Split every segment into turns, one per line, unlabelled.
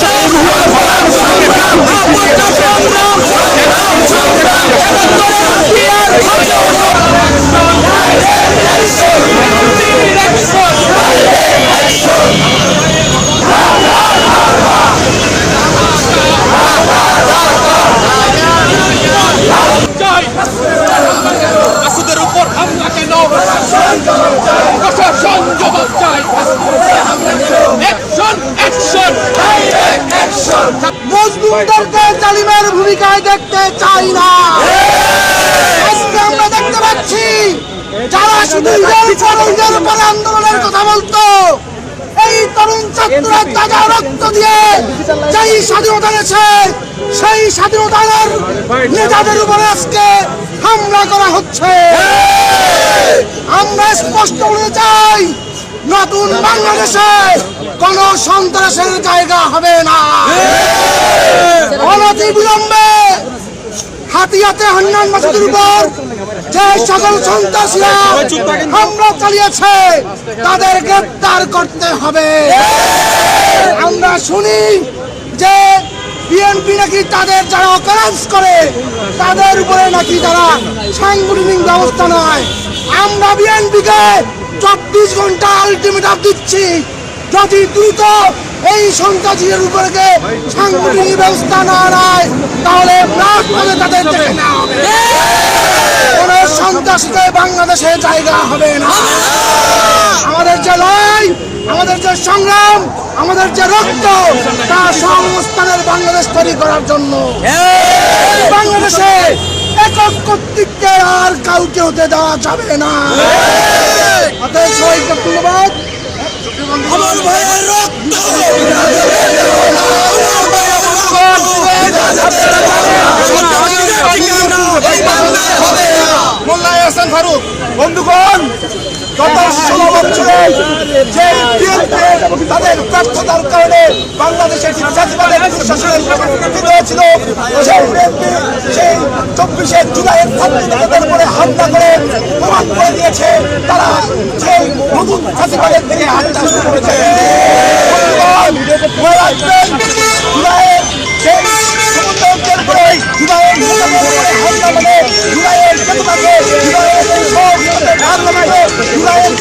চাই
মজলুমদেরকে জালিমের ভূমিকায় দেখতে চাই না। আজকে আমরা দেখতে পাচ্ছি, যারা শুধু ঈদের পর আন্দোলনের কথা বলতো, এই তরুণ ছাত্ররা তাজা রক্ত দিয়ে যেই স্বাধীনতা এনেছে, সেই স্বাধীনতার নেতাদের উপরে আজকে হামলা করা হচ্ছে। আমরা স্পষ্ট বলতে চাই নতুন বাংলাদেশে কোন সন্ত্রাসের জায়গা হবে না। অনতি বিলম্বে হাতিয়াতে হান্নান মাসুদের উপর যে সকল সন্ত্রাসীরা হামলা চালিয়েছে, তাদের গ্রেপ্তার করতে হবে। আমরা শুনি যে বিএনপি নাকি তাদের যারা অকারেন্স করে, তাদের উপরে নাকি তারা সাংগঠনিক ব্যবস্থা নয়। আমরা বিএনপিকে চব্বিশ ঘণ্টা আলটিমেটাম দিচ্ছি। যদি দ্রুত এই সন্ত্রাসীদের উপরে সাংগঠনিক ব্যবস্থা না নেয়, তাহলে তাদের কোন বাংলাদেশে জায়গা হবে না। আমাদের যে লড়াই, আমাদের যে সংগ্রাম, আমাদের যে রক্ত, তা সংস্থানের বাংলাদেশ তৈরি করার জন্য। বাংলাদেশে একক কর্তৃত্বে আর কাউকে হতে দেওয়া যাবে না। অতএব সবাইকে
যে তাদের ব্যর্থতার কারণে বাংলাদেশের ফ্যাসিবাদের শাসনের হয়েছিল চব্বিশে জুলাইয়ের ছাত্রদের উপরে হামলা করে প্রমাণ করে দিয়েছে তারা সেই নতুন ফাঁসিবাদের দিকে হামলা শুরু করেছে।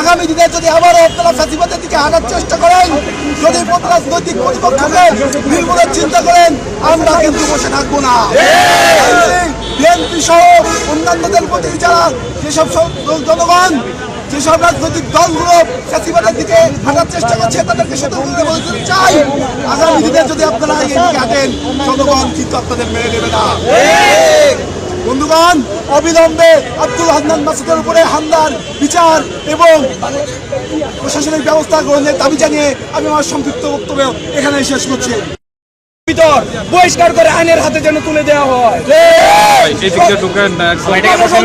আগামী দিনে যদি আবারও আপনারা ফ্যাসিবাদের দিকে হাঁটার চেষ্টা করেন, যদি রাজনৈতিক প্রতিপক্ষকে নির্মূলের চিন্তা করেন, আমরা কিন্তু বসে থাকব না। বিএনপি সহ অন্যান্যদের প্রতি যারা যেসব জনগণ, যেসব রাজনৈতিক দলগুলো ফ্যাসিবাদের দিকে হাঁটার চেষ্টা করছে, তাদেরকে সতর্ক বলতে চাই, আগামী দিনে যদি আপনারা এই দিকে হাঁটেন জনগণ কিন্তু আপনাদের মেনে নেবে না। বন্ধুগণ, অবিলম্বে আব্দুল হান্নান মাসুদের উপরে হামলার বিচার এবং প্রশাসনিক ব্যবস্থা গ্রহণের দাবি জানিয়ে আমি আমার সংক্ষিপ্ত বক্তব্য এখানে শেষ করছি।
ভিতর বহিষ্কার করে আইনের হাতে যেন তুলে দেওয়া হয়।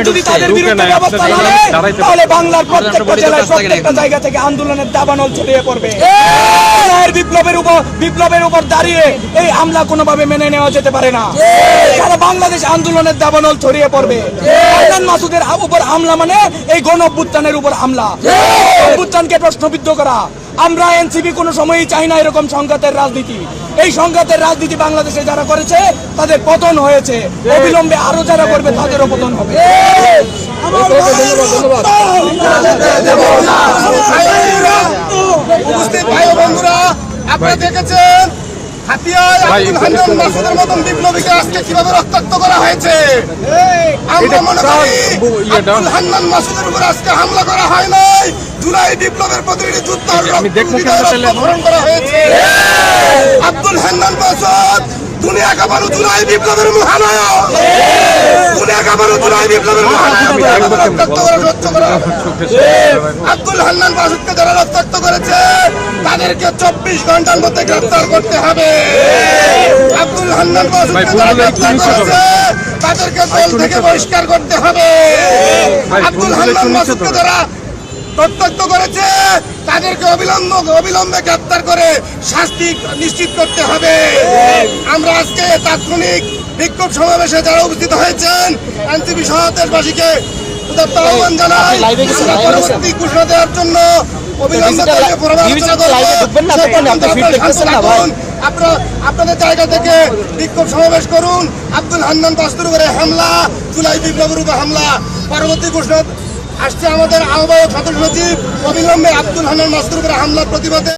যদি তাদের বিরুদ্ধে ব্যবস্থা না নেয়, তাহলে বাংলার প্রত্যেকটা জেলায় প্রত্যেকটা জায়গা থেকে আন্দোলনের দাবানল ছড়িয়ে পড়বে। বিপ্লবের উপর বিপ্লবের উপর দাঁড়িয়ে এই হামলা কোনোভাবে মেনে নেওয়া যেতে পারে না। সারা বাংলাদেশ আন্দোলনের দাবানল ছড়িয়ে পড়বে। মাসুদের উপর হামলা মানে এই গণ অভ্যুত্থানের উপর হামলা অভ্যুত্থানকে প্রশ্নবিদ্ধ করা। আমরা এনসিপি কোনো সময়ই চাই না এরকম সংঘাতের রাজনীতি। এই সংঘাতের রাজনীতি বাংলাদেশে যারা করেছে তাদের পতন হয়েছে। অবিলম্বে আরও যারা করবে তাদেরও পতন হবে।
উপস্থিত ভাই বন্ধুরা আপনারা দেখেছেন হাতিয়ায় আব্দুল হান্নান মাসুদের মতন বিপ্লবীকে আজকে কীভাবে রক্তাক্ত করা হয়েছে? আমরা মনে করি আব্দুল হান্নান মাসুদের উপর আজকে হামলা করা হয় নাই। জুলাই বিপ্লবের প্রতিটি যুদ্ধার
আমি দেখব
রক্তক্ষরণ করা হয়েছে। আব্দুল হান্নান মাসুদ দুনিয়া কাপানো জুলাই বিপ্লবের মহানায়ক। জুলাই বিপ্লবের আব্দুল হান্নান মাসুদকে যারা রক্তাক্ত করেছে
তাদেরকে চব্বিশ ঘণ্টার মধ্যে গ্রেফতার করতে হবে। আব্দুল হান্নান
ভাই,
যারা গ্রেফতার করেছে, তাদেরকে দল থেকে বহিষ্কার করতে হবে। আব্দুল হান্নান
নিচে
যারা করেছে তাদেরকে অবিলম্ব অবিলম্বে গ্রেপ্তার করে শাস্তি নিশ্চিত করতে হবে। আমরা আজকে তাৎক্ষণিক বিক্ষোভ সমাবেশে যারা উপস্থিত হয়েছেন এনসিপি সহ দেশবাসীকে উদাত্ত আহ্বান জানাই। পরবর্তী ঘোষণা দেওয়ার জন্য আপনাদের জায়গা থেকে বিক্ষোভ সমাবেশ করুন। আব্দুল হান্নান উপরে হামলা জুলাই বিপ্লবের উপরে হামলা। পরবর্তী ঘোষণা আসছে আমাদের আহ্বায়ক সদস্য সচিব অবিলম্বে আব্দুল হান্নান মাস্তুর উপরে হামলার প্রতিবাদে।